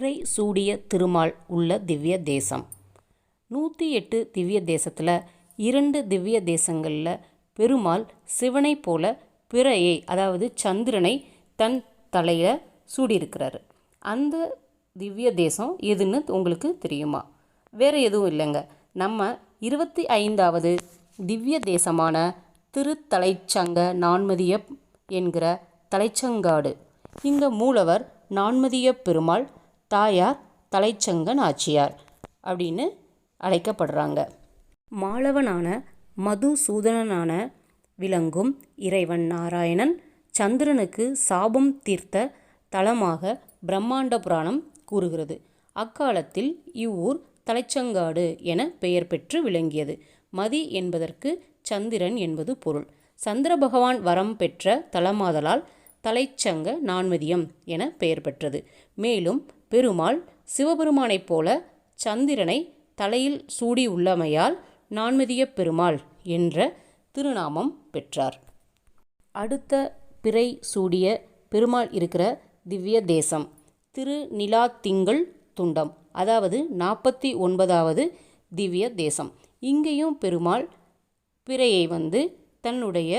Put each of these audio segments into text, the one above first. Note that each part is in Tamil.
பிறை சூடிய திருமால் உள்ள திவ்ய தேசம். நூற்றி எட்டு திவ்ய தேசத்தில் இரண்டு திவ்ய தேசங்களில் பெருமாள் சிவனைப் போல பிறையை அதாவது சந்திரனை தன் தலையில் சூடியிருக்கிறார். அந்த திவ்ய தேசம் எதுன்னு உங்களுக்கு தெரியுமா? வேறு எதுவும் இல்லைங்க. நம்ம இருபத்தி ஐந்தாவது திவ்ய தேசமான திருத்தலைச்சங்க நான்மதிய என்கிற தலைச்சங்காடு. இங்கே மூலவர் நான்மதிய பெருமாள் தாயார் தலைச்சங்க நாச்சியார் அப்படின்னு அழைக்கப்படுறாங்க. மாளவனான மதுசூதனனான விளங்கும் இறைவன் நாராயணன் சந்திரனுக்கு சாபம் தீர்த்த தலமாக பிரம்மாண்ட புராணம் கூறுகிறது. அக்காலத்தில் இவ்வூர் தலைச்சங்காடு என பெயர் பெற்று விளங்கியது. மதி என்பதற்கு சந்திரன் என்பது பொருள். சந்திர பகவான் வரம் பெற்ற தலமாதலால் தலைச்சங்க நான்மதியம் என பெயர் பெற்றது. மேலும் பெருமாள் சிவபெருமானைப் போல சந்திரனை தலையில் சூடி உள்ளமையால் நான்மதிய பெருமாள் என்ற திருநாமம் பெற்றார். அடுத்த பிறை சூடிய பெருமாள் இருக்கிற திவ்ய தேசம் திரு நிலாத்திங்கள் துண்டம் அதாவது நாற்பத்தி ஒன்பதாவது திவ்ய தேசம். இங்கேயும் பெருமாள் பிறையை வந்து தன்னுடைய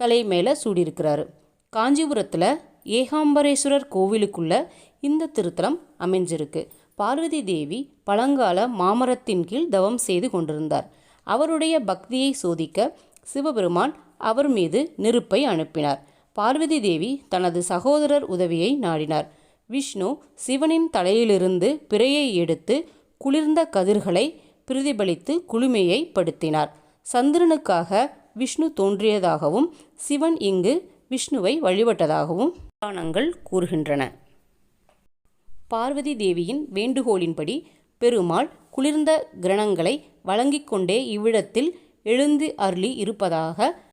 தலை மேலே சூடியிருக்கிறாரு. காஞ்சிபுரத்தில் ஏகாம்பரேஸ்வரர் கோவிலுக்குள்ள இந்த திருத்தலம் அமைஞ்சிருக்கு. பார்வதி தேவி பழங்கால மாமரத்தின் கீழ் தவம் செய்து கொண்டிருந்தார். அவருடைய பக்தியை சோதிக்க சிவபெருமான் அவர் மீது நெருப்பை அனுப்பினார். பார்வதி தேவி தனது சகோதரர் உதவியை நாடினார். விஷ்ணு சிவனின் தலையிலிருந்து பிறையை எடுத்து குளிர்ந்த கதிர்களை பிரதிபலித்து குளுமையை படுத்தினார். சந்திரனுக்காக விஷ்ணு தோன்றியதாகவும் சிவன் இங்கு விஷ்ணுவை வழிபட்டதாகவும் புராணங்கள் கூறுகின்றன. பார்வதி தேவியின் வேண்டுகோளின்படி பெருமாள் குளிர்ந்த கிரணங்களை வழங்கிக் கொண்டே இவ்விடத்தில் எழுந்து அருளி இருப்பதாக